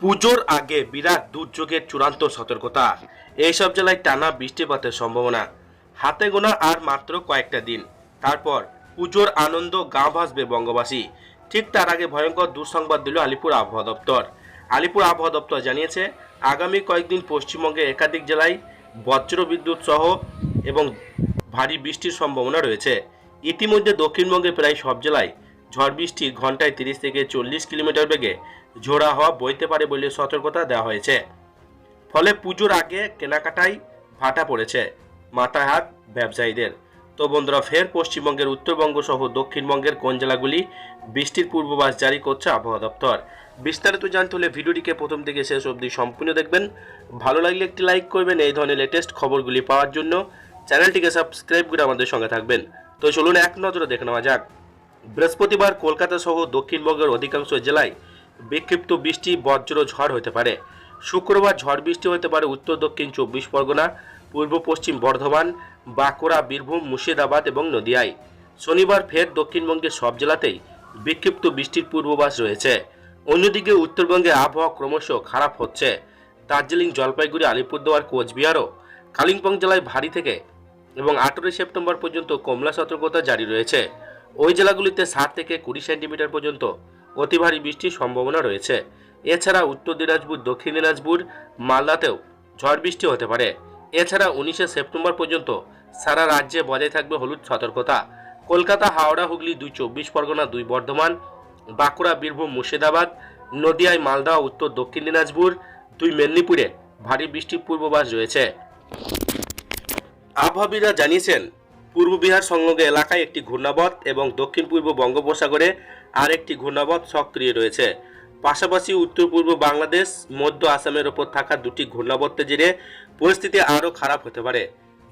পুজোর আগে বিরাট দুর্যোগের চূড়ান্ত সতর্কতা। এইসব জেলায় টানা বৃষ্টিপাতের সম্ভাবনা। হাতে গোনা আর মাত্র কয়েকটা দিন। তারপর পুজোর আনন্দ গা ভাসবে বঙ্গবাসী। ঠিক তার আগে ভয়ঙ্কর দুঃসংবাদ দিল আলিপুর আবহাওয়া দপ্তর। আলিপুর আবহাওয়া দপ্তর জানিয়েছে, আগামী কয়েকদিন পশ্চিমবঙ্গে একাধিক জেলায় বজ্র বিদ্যুৎ সহ এবং ভারী বৃষ্টির সম্ভাবনা রয়েছে। ইতিমধ্যে দক্ষিণবঙ্গে প্রায় সব জেলায় ঝড় বৃষ্টি ঘন্টায় তিরিশ থেকে চল্লিশ কিলোমিটার বেগে ঝোড়া হওয়া বইতে পারে বলে সতর্কতা দেওয়া হয়েছে। ফলে পুজোর আগে কেনাকাটায় ভাটা পড়েছে মাথায় হাত ব্যবসায়ীদের। তো বন্ধুরা, ফের পশ্চিমবঙ্গের উত্তরবঙ্গ সহ দক্ষিণবঙ্গের কোন জেলাগুলি বৃষ্টির পূর্বাভাস জারি করছে আবহাওয়া দপ্তর? বিস্তারিত জানতে হলে ভিডিওটিকে প্রথম থেকে শেষ অবধি সম্পূর্ণ দেখবেন। ভালো লাগলে একটি লাইক করবেন, এই ধরনের লেটেস্ট খবরগুলি পাওয়ার জন্য চ্যানেলটিকে সাবস্ক্রাইব করে আমাদের সঙ্গে থাকবেন। তো চলুন এক নজরে দেখে নেওয়া যাক। বৃহস্পতিবার কলকাতা সহ দক্ষিণবঙ্গের অধিকাংশ জেলায় বিক্ষিপ্ত বৃষ্টি, বজ্র, ঝড় হতে পারে। শুক্রবার ঝড় বৃষ্টি হতে পারে উত্তর, দক্ষিণ চব্বিশ পরগনা, পূর্ব পশ্চিম বর্ধমান, বাঁকুড়া, বীরভূম, মুর্শিদাবাদ এবং নদিয়ায়। শনিবার ফের দক্ষিণবঙ্গের সব জেলাতেই বিক্ষিপ্ত বৃষ্টির পূর্বাভাস রয়েছে। অন্যদিকে উত্তরবঙ্গে আবহাওয়া ক্রমশ খারাপ হচ্ছে। দার্জিলিং, জলপাইগুড়ি, আলিপুরদুয়ার, কোচবিহারও কালিম্পং জেলায় ভারী থেকে এবং আঠেরোই সেপ্টেম্বর পর্যন্ত কমলা সতর্কতা জারি রয়েছে। ওই জেলাগুলিতে সাত থেকে কুড়ি সেন্টিমিটার পর্যন্ত অতি ভারী বৃষ্টির সম্ভাবনা রয়েছে। এছাড়া উত্তর দিনাজপুর, দক্ষিণ দিনাজপুর, মালদাতেও ঝড় বৃষ্টি হতে পারে। এছাড়া উনিশে সেপ্টেম্বর পর্যন্ত সারা রাজ্যে বজায় থাকবে হলুদ সতর্কতা। কলকাতা, হাওড়া, হুগলি দুই চব্বিশ পরগনা, দুই বর্ধমান, বাঁকুড়া, বীরভূম, মুর্শিদাবাদ, নদিয়ায় মালদা, উত্তর, দক্ষিণ দিনাজপুর, দুই মেদিনীপুরে ভারী বৃষ্টির পূর্বাভাস রয়েছে। আবহাওয়াবিদরা জানিয়েছেন পূর্ব বিহার সংলগ্ন এলাকায় একটি ঘূর্ণাবত এবং দক্ষিণ পূর্ব বঙ্গোপসাগরে আরেকটি ঘূর্ণাবত সক্রিয় রয়েছে। পাশাপাশি উত্তর পূর্ব বাংলাদেশ, মধ্য আসামের ওপর থাকা দুটি ঘূর্ণাবর্তের জেরে পরিস্থিতি আরও খারাপ হতে পারে।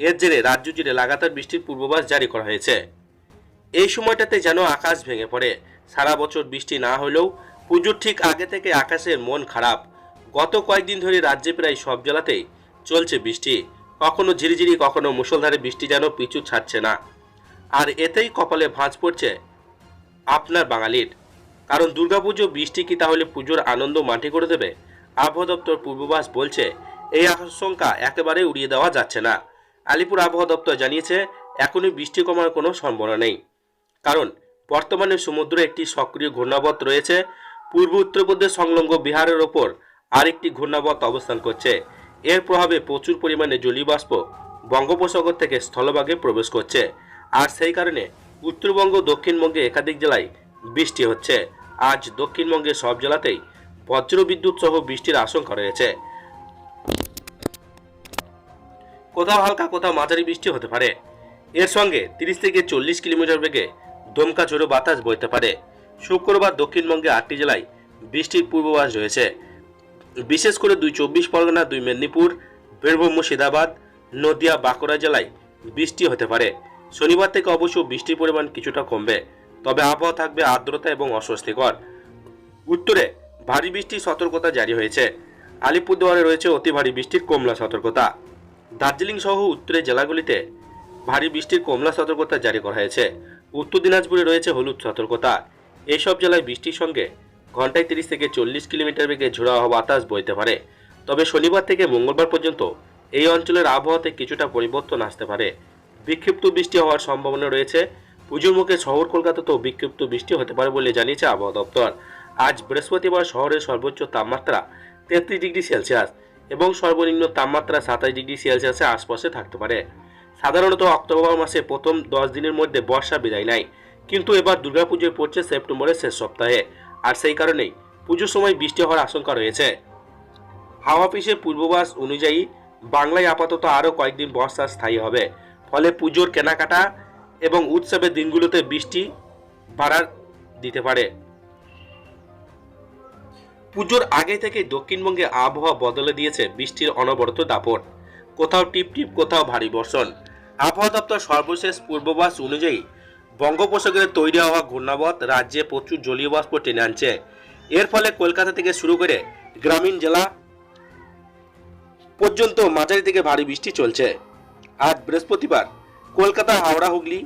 এর জেরে রাজ্য জুড়ে লাগাতার বৃষ্টির পূর্বাভাস জারি করা হয়েছে। এই সময়টাতে যেন আকাশ ভেঙে পড়ে। সারা বছর বৃষ্টি না হলেও পুজোর ঠিক আগে থেকে আকাশের মন খারাপ। গত কয়েকদিন ধরে রাজ্যে প্রায় সব জেলাতেই চলছে বৃষ্টি। কখনো ঝিরিঝিরি, কখনো মুষলধারে বৃষ্টি যেন পিছু ছাড়ছে না। আর এতেই কপালে ভাঁজ পড়ছে আপনার বাঙালির। কারণ দুর্গাপুজো, বৃষ্টি কি তাহলে পুজোর আনন্দ মাটি করে দেবে? আবহাওয়া দপ্তর পূর্বাভাস বলছে, এই আশঙ্কা একেবারে উড়িয়ে দেওয়া যাচ্ছে না। আলিপুর আবহাওয়া দপ্তর জানিয়েছে, এখনই বৃষ্টি কমার কোনো সম্ভাবনা নেই। কারণ বর্তমানে সমুদ্রে একটি সক্রিয় ঘূর্ণাবত রয়েছে। পূর্ব উত্তরপ্রদেশ সংলগ্ন বিহারের ওপর আরেকটি ঘূর্ণাবত অবস্থান করছে। এর প্রভাবে প্রচুর পরিমাণে জলীয় বাষ্প বঙ্গোপসাগর থেকে স্থলভাগে প্রবেশ করছে। আর সেই কারণে উত্তরবঙ্গ, দক্ষিণবঙ্গে একাধিক জেলায় বৃষ্টি হচ্ছে। আজ দক্ষিণবঙ্গের সব জেলাতেই বজ্র বিদ্যুৎ সহ বৃষ্টির আশঙ্কা রয়েছে। কোথাও হালকা, কোথাও মাঝারি বৃষ্টি হতে পারে। এর সঙ্গে তিরিশ থেকে চল্লিশ কিলোমিটার বেগে দমকা ঝোড়ো বাতাস বইতে পারে। শুক্রবার দক্ষিণবঙ্গে আটটি জেলায় বৃষ্টির পূর্বাভাস রয়েছে। বিশেষ করে দুই চব্বিশ পরগনা, দুই মেদিনীপুর, বীরভূম, মুর্শিদাবাদ, নদিয়া, বাঁকুড়া জেলায় বৃষ্টি হতে পারে। শনিবার থেকে অবশ্য বৃষ্টির পরিমাণ কিছুটা কমবে, তবে আবহাওয়া থাকবে আর্দ্রতা এবং অস্বস্তিকর। উত্তরে ভারী বৃষ্টির সতর্কতা জারি হয়েছে। আলিপুরদুয়ারে রয়েছে অতি ভারী বৃষ্টির কমলা সতর্কতা। দার্জিলিং সহ উত্তরের জেলাগুলিতে ভারী বৃষ্টির কমলা সতর্কতা জারি করা হয়েছে। উত্তর দিনাজপুরে রয়েছে হলুদ সতর্কতা। এইসব জেলায় বৃষ্টির সঙ্গে ঘন্টায় তিরিশ থেকে চল্লিশ কিলোমিটার বেগে ঝোড়া হওয়া বাতাস বইতে পারে। তবে শনিবার থেকে মঙ্গলবার পর্যন্ত এই অঞ্চলের আবহাওয়াতে কিছুটা পরিবর্তন আসতে পারে। বিক্ষিপ্ত বৃষ্টি হওয়ার সম্ভাবনা রয়েছে। পুজোর মুখে শহর কলকাতাতেও বিক্ষিপ্ত বৃষ্টি হতে পারে বলে জানিয়েছে আবহাওয়া দপ্তর। আজ বৃহস্পতিবার শহরের সর্বোচ্চ তাপমাত্রা তেত্রিশ ডিগ্রি সেলসিয়াস এবং সর্বনিম্ন তাপমাত্রা সাতাশ ডিগ্রি সেলসিয়াসের আশপাশে থাকতে পারে। সাধারণত অক্টোবর মাসে প্রথম দশ দিনের মধ্যে বর্ষা বিদায় নেয়। কিন্তু এবার দুর্গাপুজোয় পড়ছে সেপ্টেম্বরের শেষ সপ্তাহে। আর সেই কারণেই পুজোর সময় বৃষ্টি হওয়ার আশঙ্কা রয়েছে। হাওয়া অফিসের পূর্বাভাস অনুযায়ী বাংলায় আপাতত আরও কয়েকদিন বর্ষা স্থায়ী হবে। ফলে পুজোর কেনাকাটা এবং উৎসবের দিনগুলোতে বৃষ্টি বাড়ার দিতে পারে। পুজোর আগে থেকে দক্ষিণবঙ্গে আবহাওয়া বদলে দিয়েছে বৃষ্টির অনবরত দাপট। কোথাও টিপ টিপ কোথাও ভারী বর্ষণ। আবহাওয়া দপ্তর সর্বশেষ পূর্বাভাস অনুযায়ী বঙ্গোপসাগরে তৈরি হওয়া ঘূর্ণাবত রাজ্যে প্রচুর জলীয় বাষ্প টেনে আনছে। এর ফলে কলকাতা থেকে শুরু করে গ্রামীণ জেলা পর্যন্ত মাঝারি থেকে ভারী বৃষ্টি চলছে। আজ বৃহস্পতিবার কলকাতা, হাওড়া, হুগলি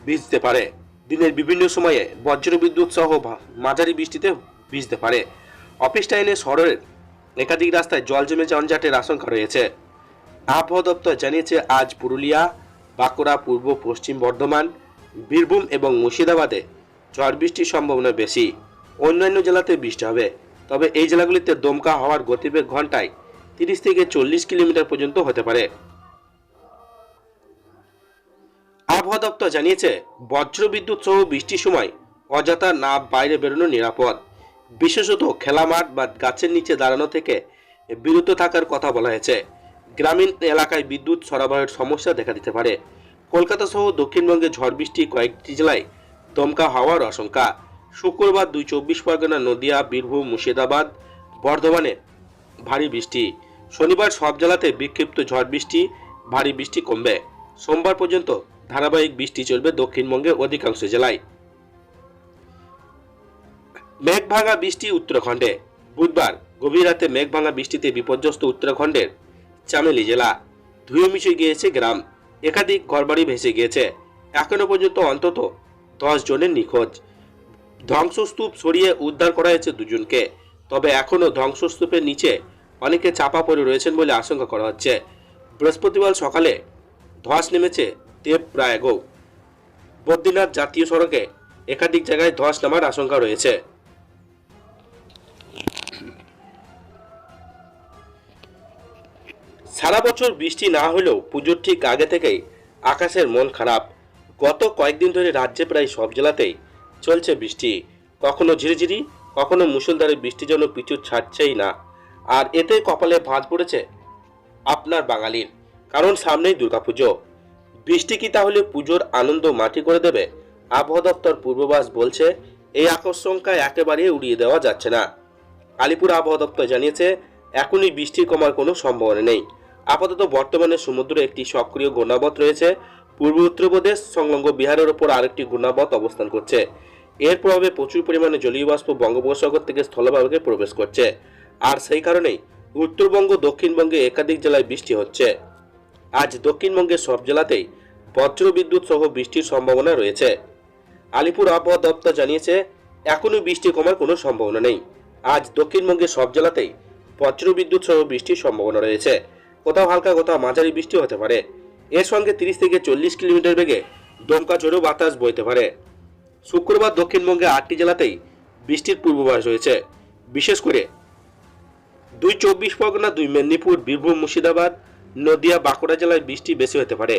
ভিজতে পারে। দিনের বিভিন্ন সময়ে বজ্রবিদ্যুৎ সহ মাঝারি বৃষ্টিতে ভিজতে পারে। অফিস টাইমে শহরের একাধিক রাস্তায় জল জমে যানজটের আশঙ্কা রয়েছে। আবহাওয়া দপ্তর জানিয়েছে, আজ পুরুলিয়া, বাঁকুড়া, পূর্ব, পশ্চিম বর্ধমান বীরভূম এবং মুর্শিদাবাদে ঝড় বৃষ্টির সম্ভাবনা বেশি। অন্যান্য জেলাতে বৃষ্টি হবে, তবে এই জেলাগুলিতে দমকা হওয়ার গতিবেগ ঘন্টায় তিরিশ থেকে চল্লিশ কিলোমিটার পর্যন্ত হতে পারে। আবহাওয়া দপ্তর জানিয়েছে, বজ্রবিদ্যুৎ সহ বৃষ্টির সময় অযথা না বাইরে বেরোনো নিরাপদ। বিশেষত খেলা মাঠ বা গাছের নিচে দাঁড়ানো থেকে বিরত থাকার কথা বলা হয়েছে। গ্রামীণ এলাকায় বিদ্যুৎ সরবরাহের সমস্যা দেখা দিতে পারে। কলকাতা সহ দক্ষিণবঙ্গে ঝড় বৃষ্টি কয়েকটি জেলায় দমকা হওয়ার আশঙ্কা। শুক্রবার দুই চব্বিশ পরগনা, নদিয়া, বীরভূম, মুর্শিদাবাদ, বর্ধমানে ভারী বৃষ্টি। শনিবার সব জেলাতে বিক্ষিপ্ত ঝড় বৃষ্টি, ভারী বৃষ্টি কমবে। সোমবার পর্যন্ত ধারাবাহিক বৃষ্টি চলবে দক্ষিণবঙ্গের অধিকাংশ জেলায়। মেঘভাঙা বৃষ্টি উত্তরাখণ্ডে। বুধবার গভীর রাতে মেঘভাঙা বৃষ্টিতে বিপর্যস্ত উত্তরাখণ্ডের চামেলি জেলা। ধুয়ে মিশে গিয়েছে গ্রাম। একাধিক ঘরবাড়ি ভেসে গিয়েছে। এখনও পর্যন্ত অন্তত দশ জনের নিখোঁজ। ধ্বংসস্তূপ সরিয়ে উদ্ধার করা হয়েছে দুজনকে। তবে এখনও ধ্বংসস্তূপের নিচে অনেকে চাপা পড়ে রয়েছেন বলে আশঙ্কা করা হচ্ছে। বৃহস্পতিবার সকালে ধস নেমেছে দেবপ্রায়াগও বদ্রীনাথ জাতীয় সড়কে একাধিক জায়গায় ধস নামার আশঙ্কা রয়েছে। সারা বছর বৃষ্টি না হলেও পুজোর ঠিক আগে থেকেই আকাশের মন খারাপ। গত কয়েকদিন ধরে রাজ্যে প্রায় সব জেলাতেই চলছে বৃষ্টি। কখনো ঝিরিঝিরি, কখনো মুষলধারে বৃষ্টি যেন পিছু ছাড়ছেই না। আর এতে কপালে ভাঁজ পড়েছে আপনার বাঙালির, কারণ সামনেই দুর্গাপুজো। বৃষ্টি কি তাহলে পুজোর আনন্দ মাটি করে দেবে? আবহাওয়া দপ্তর পূর্বাভাস বলছে, এই আকর্ষণকা একেবারে উড়িয়ে দেওয়া যাচ্ছে না। আলিপুর আবহাওয়া দপ্তর জানিয়েছে, এখনই বৃষ্টি কমার কোনো সম্ভাবনা নেই। আপাতত বর্তমানে সমুদ্রে একটি সক্রিয় ঘূর্ণাবত রয়েছে। পূর্ব উত্তরপ্রদেশ, সংলগ্ন বিহারের ওপর আরেকটি ঘূর্ণাবত অবস্থান করছে। এর প্রভাবে প্রচুর পরিমাণে জলীয় বাষ্প বঙ্গোপসাগর থেকে স্থলভাগে প্রবেশ করছে। আর সেই কারণেই উত্তরবঙ্গ, দক্ষিণবঙ্গে একাধিক জেলায় বৃষ্টি হচ্ছে। আজ দক্ষিণবঙ্গের সব জেলাতেই বজ্রবিদ্যুৎ সহ বৃষ্টির সম্ভাবনা রয়েছে। আলিপুর আবহাওয়া দপ্তর জানিয়েছে, এখনও বৃষ্টি কমার কোনো সম্ভাবনা নেই। আজ দক্ষিণবঙ্গের সব জেলাতেই বজ্রবিদ্যুৎ সহ বৃষ্টির সম্ভাবনা রয়েছে। কোথাও হালকা কোথাও মাঝারি বৃষ্টি হতে পারে। এর সঙ্গে তিরিশ থেকে চল্লিশ কিলোমিটার বেগে দমকা ঝোড়ো বাতাস বইতে পারে। শুক্রবার দক্ষিণবঙ্গে আটটি জেলাতেই বৃষ্টির পূর্বাভাস রয়েছে। বিশেষ করে দুই চব্বিশ পরগনা, দুই মেদিনীপুর, বীরভূম, মুর্শিদাবাদ, নদিয়া, বাঁকুড়া জেলায় বৃষ্টি বেশি হতে পারে।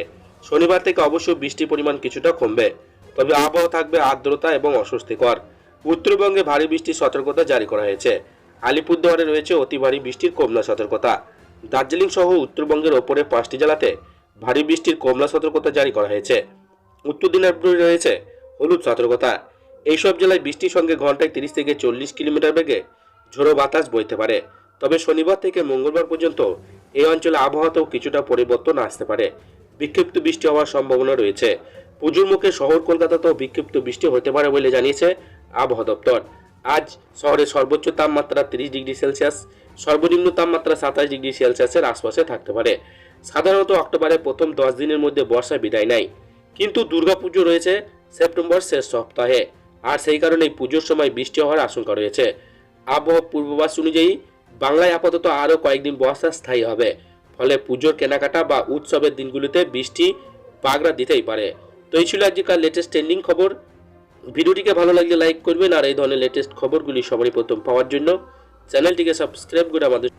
শনিবার থেকে অবশ্য বৃষ্টির পরিমাণ কিছুটা কমবে। তবে আবহাওয়া থাকবে আর্দ্রতা এবং অস্বস্তিকর। উত্তরবঙ্গে ভারী বৃষ্টির সতর্কতা জারি করা হয়েছে। আলিপুরদুয়ারে রয়েছে অতি ভারী বৃষ্টির কমলা সতর্কতা। দার্জিলিং সহ উত্তরবঙ্গের ওপরে পাঁচটি জেলাতে ভারী বৃষ্টির কমলা সতর্কতা জারি করা হয়েছে। উত্তর দিনাজপুরে রয়েছে হলুদ সতর্কতা। এইসব জেলায় বৃষ্টির সঙ্গে ঘন্টায় তিরিশ থেকে চল্লিশ কিলোমিটার বেগে ঝোড়ো বাতাস বইতে পারে। তবে শনিবার থেকে মঙ্গলবার পর্যন্ত এই অঞ্চলে আবহাওয়াতেও কিছুটা পরিবর্তন আসতে পারে। বিক্ষিপ্ত বৃষ্টি হওয়ার সম্ভাবনা রয়েছে। পুজোর মুখে শহর কলকাতাতেও বিক্ষিপ্ত বৃষ্টি হতে পারে বলে জানিয়েছে আবহাওয়া দপ্তর। আজ শহরের সর্বোচ্চ তাপমাত্রা তিরিশ ডিগ্রি সেলসিয়াস সর্বনিম্ন তাপমাত্রা সাতাশ ডিগ্রি সেলসিয়াসের আশপাশে থাকতে পারে। সাধারণত অক্টোবরের প্রথম দশ দিনের মধ্যে বর্ষা বিদায় নেয়। কিন্তু দুর্গাপুজো রয়েছে সেপ্টেম্বর শেষ সপ্তাহে, আর সেই কারণেই পুজোর সময় বৃষ্টি হওয়ার আশঙ্কা রয়েছে। আবহাওয়া পূর্বাভাস অনুযায়ী, বাংলায় আপাতত আরও কয়েকদিন বর্ষা স্থায়ী হবে। ফলে পুজোর কেনাকাটা বা উৎসবের দিনগুলিতে বৃষ্টি পাগড়া দিতেই পারে। তো এই ছিল আজকের লেটেস্ট ট্রেন্ডিং খবর। ভিডিওটিকে ভালো লাগলে লাইক করবেন, আর এই ধরনের লেটেস্ট খবরগুলি সবারই প্রথম পাওয়ার জন্য। চ্যানেলটিকে সাবস্ক্রাইব করে আমাদের